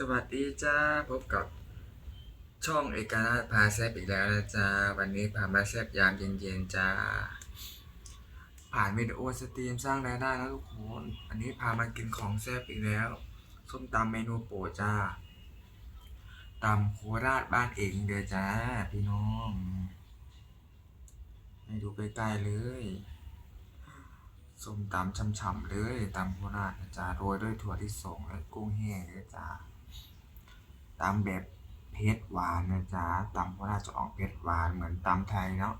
สวัสดีจ้าพบกับช่องเอกราชพาแซบอีกแล้วนะจ้าวันนี้พามาแซบยามเย็นๆจ้าผ่านวิดีโอสตรีมสร้างรายได้นะทุกคนอันนี้พามากินของแซบอีกแล้วส้มตำเมนูโปรดจ้าตำโคราชบ้านเองเด้อจ้าพี่น้องให้ดูใกล้ๆเลยส้มตำช่ำๆเลยตำโคราชนะจ้าโรยด้วยถั่วที่สงและกุ้งแห้งเลยจ้า ตำแบบเผ็ดหวานนะจ๊ะตำโคราจะออกเผ็ดหวานเหมือนตำไทยเนาะ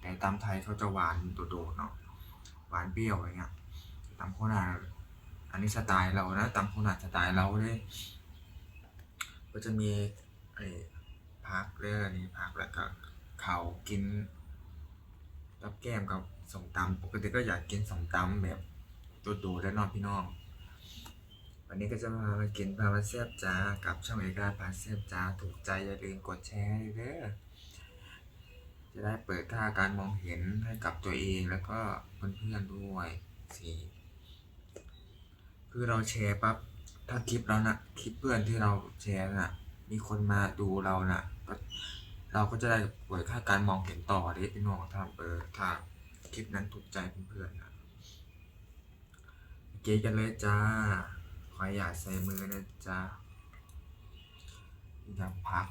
แต่ตำไทยเขาจะหวานโดดๆเนาะหวานเปรี้ยวอะไรเงี้ยตำโคราอันนี้สไตล์เรานะตำโคราสไตล์เราเลยก็จะมีไอ้พักเรื่องนี้พักแล้วก็เขากินรับแก้มกับสมตำปกติก็อยากกินสมตำแบบโดดๆแล้วนอนพี่น้อง วันนี้ก็จะพามากินพามาเสียบจ้ากับช่องเอกราชพาเสียบจ้าถูกใจอย่าลืมกดแชร์ด้วยเด้อจะได้เปิดค่าการมองเห็นให้กับตัวเองแล้วก็เพื่อนๆด้วยสี่คือเราแชร์ปั๊บถ้าคลิปเรานะคลิปเพื่อนที่เราแชร์น่ะ มีคนมาดูเราน่ะก็เราก็จะได้เปิดค่าการมองเห็นต่อดิพี่น้องถ้าเออถ้าคลิปนั้นถูกใจเพื่อนๆนะเกกันเลยจ้า ออย่าใส่มือนะจ้าอย่าพัก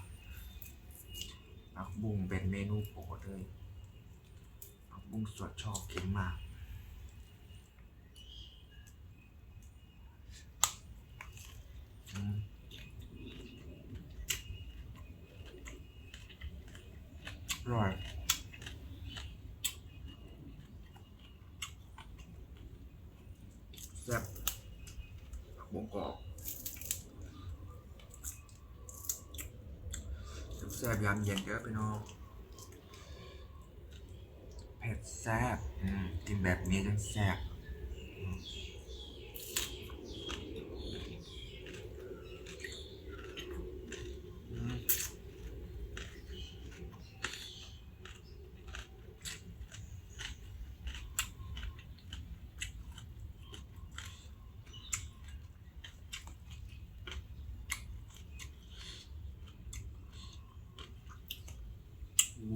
ผักบุ้งเป็นเมนูโปรดเลยผักบุ้งสดชอบกินมากอร่อยแซ่บผั กรอบแซ่บยามเย็นเด้อพี่น้องเผ็ดแซ่บกินแบบนี้จังแซ่บ เ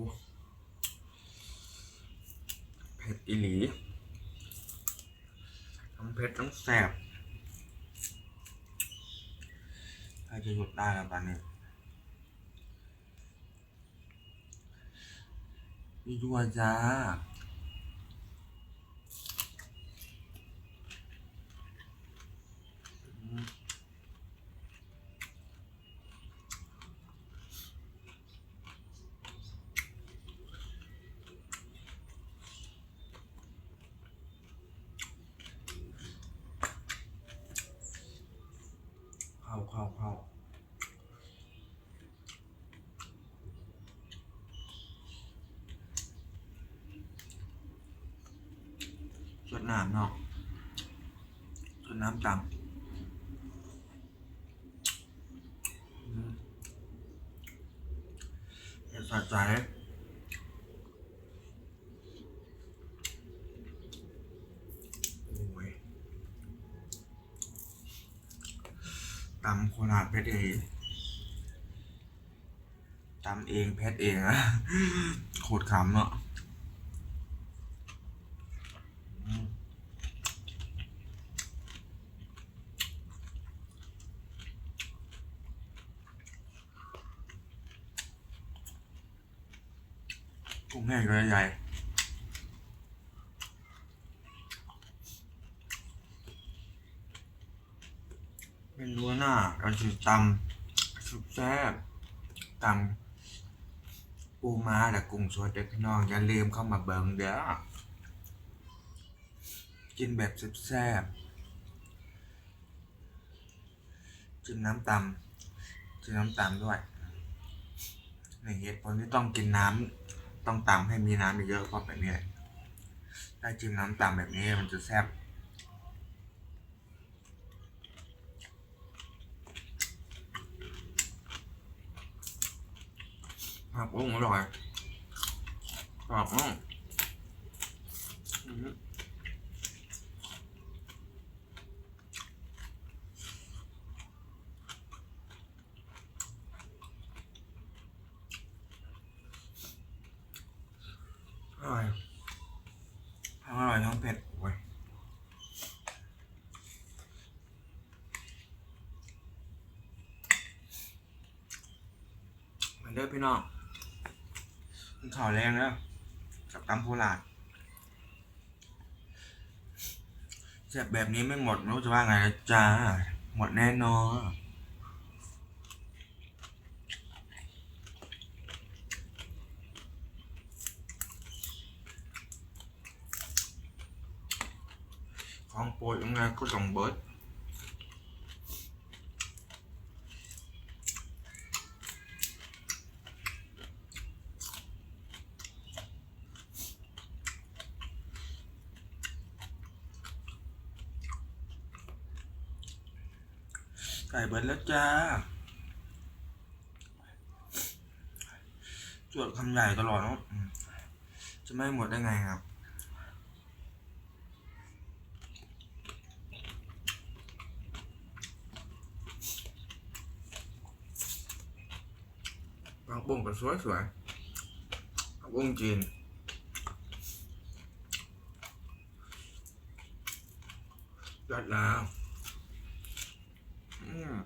ผ็ดอีหลีทั้งเผ็ดทั้งแสบใครจะหยุดได้กับตอนนี้ดีด้วยจ้า อืมเข้าเข้าเข้าชด น้ำเนาะชดน้ำต่ำอืมเผ็ดสะใจโอ้ยตำโคราชเพชรเองตำเองเพชรเองอะโคตรขำเนาะอืม กุ้งแห้งตัวใหญ่เป็นรัวหน้าเราจะตำสุดแซ่บตำปูมาและกุ้งสดเด็กพี่น้อง อย่าลืมเข้ามาเบิ่งเด้อกินแบบแซ่บๆจิ้มน้ำตำจิ้มน้ำตำด้วยนี่เหตุผลที่ต้องกินน้ำ ต้องตำให้มีน้ำเยอะๆเพราะแบบนี้แหละได้จิ้มน้ำตำแบบนี้มันจะแซ่บผักบุ้งอร่อยกรอบมากอื้อหือ เด้อ พี่น้องกินข่าวแรงแล้ว กับตำโพลาดแซ่บแบบนี้ไม่หมดไม่รู้จะว่าไงนะจ้า หมดแน่นอนของโปรดยังไงก็ต้องเบิร์ด ไก่เบิร์ดแล้วจ้าจวดคำใหญ่ตลอดเนอะจะไม่หมดได้ไงครับ บางปุ้งก็สวยสวยบุ้งจีนยอดแล้วา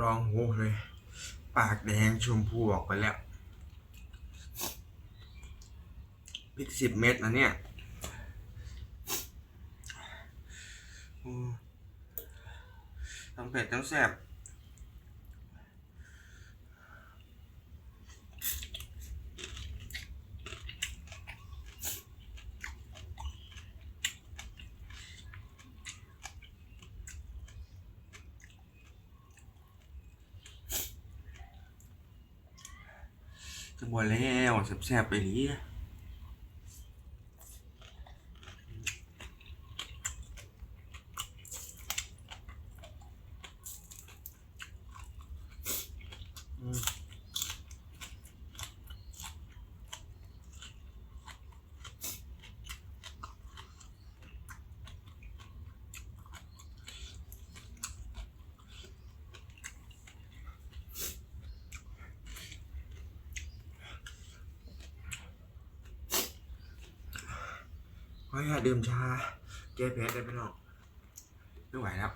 ลองโหเลย ปากแดงชมพูออกไปแล้วพริกสิบเม็ดนะเนี่ยโอ้ทั้งเผ็ดทั้งแซ่บ จะบ่แล้วแซ่บๆไปนี้ ขออย่าดื่มชาแก้แพ้ได้ไหมน้องไม่ไหวแล้ว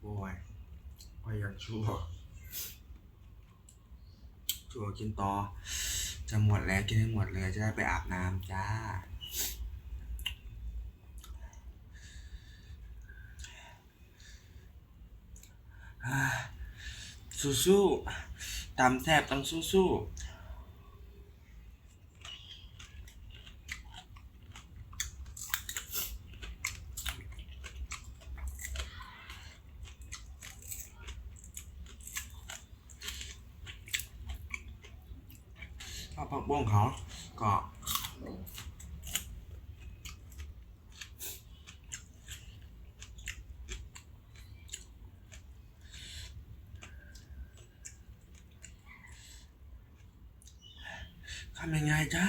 โอ้ยพยยามชั่ว ชั่วกินต่อ จะหมดแล้วกินให้หมดเลยจะได้ไปอาบน้ำจ้า สู้ๆตำแทบต้องสู้ๆข้าผักบ้งเขาก็ ทำยังไงจ้า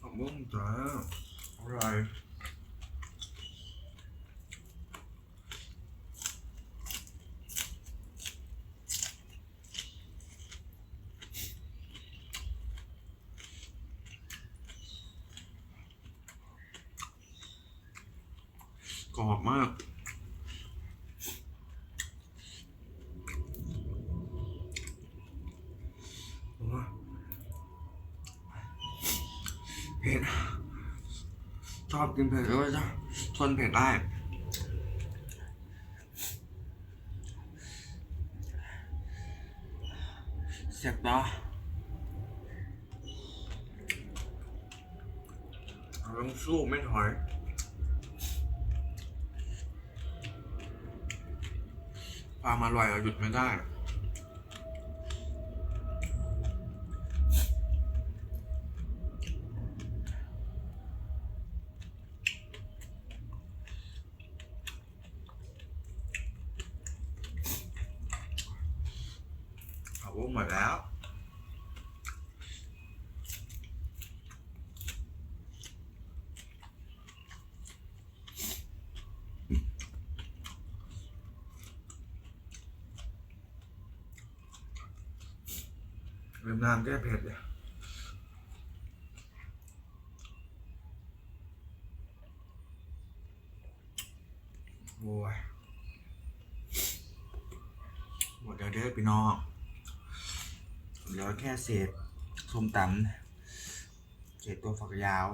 ผักบุ้งจ้าอร่อย กรอบมากโอ้ยเผ็ดชอบกินเผ็ดด้วยจ้ะทนเผ็ดได้เสียบต่อเราต้องสู้ไม่ถอย ความอร่อยเราหยุดไม่ได้ เอาวงหมดแล้ว น้ำแก้เผ็ดเลยโอ้ยหมดแล้วเด้อพี่น้องเหลือแค่เศษส้มตำเศษตัวฝักยาว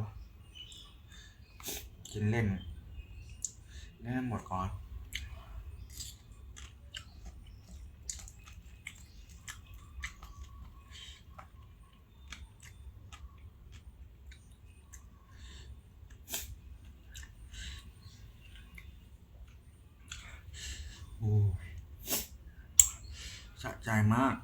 กินเล่นเล่นหมดก่อน โอ้ย สะใจมาก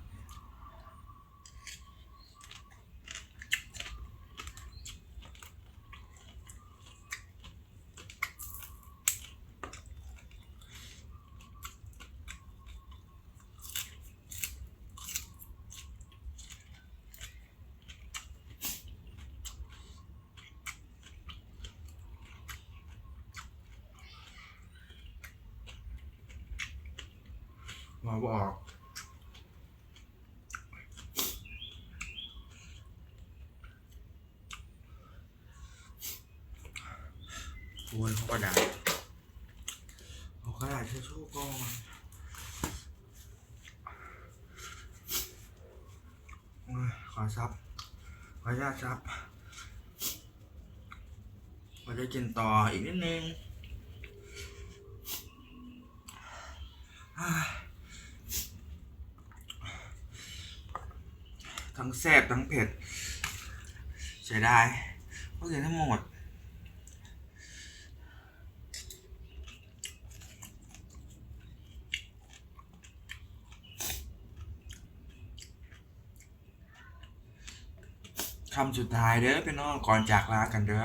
มาบอก โอ้ยเขากระดาษเอากระดาษทิชชู่ก่อนขอซับขออนุญาตซับเราจะกินต่ออีกนิดนึงทั้งแซ่บทั้งเผ็ดเสียดายเพราะเสียทั้งหมดำสุดท้ายเด้อพี่น้องก่อนจากลากันเด้อ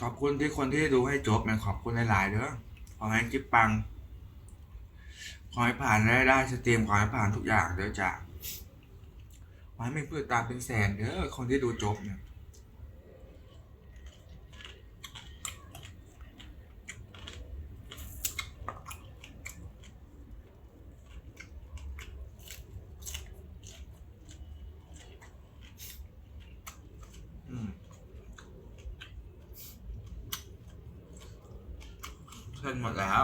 ขอบคุณที่คนที่ดูให้จบนะขอบคุณหลายๆเด้อขอให้คลิปปัง ขอให้ผ่านได้ได้สตรีมขอให้ผ่านทุกอย่างเด้อจ้ะขอให้มีเพื่อตามเป็นแสนเด้อคนที่ดูจบเนี่ย เส้นหมดแล้ว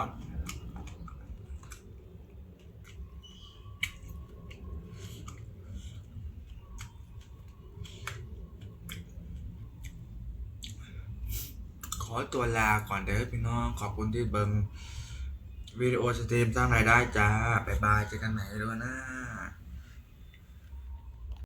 ขอตัวลาก่อนเด้อพี่น้อง ขอบคุณที่เบิงวิดีโอสตรีมสร้างรายได้จ้า บ๊ายบายเจอกันใหม่ด้วยนะ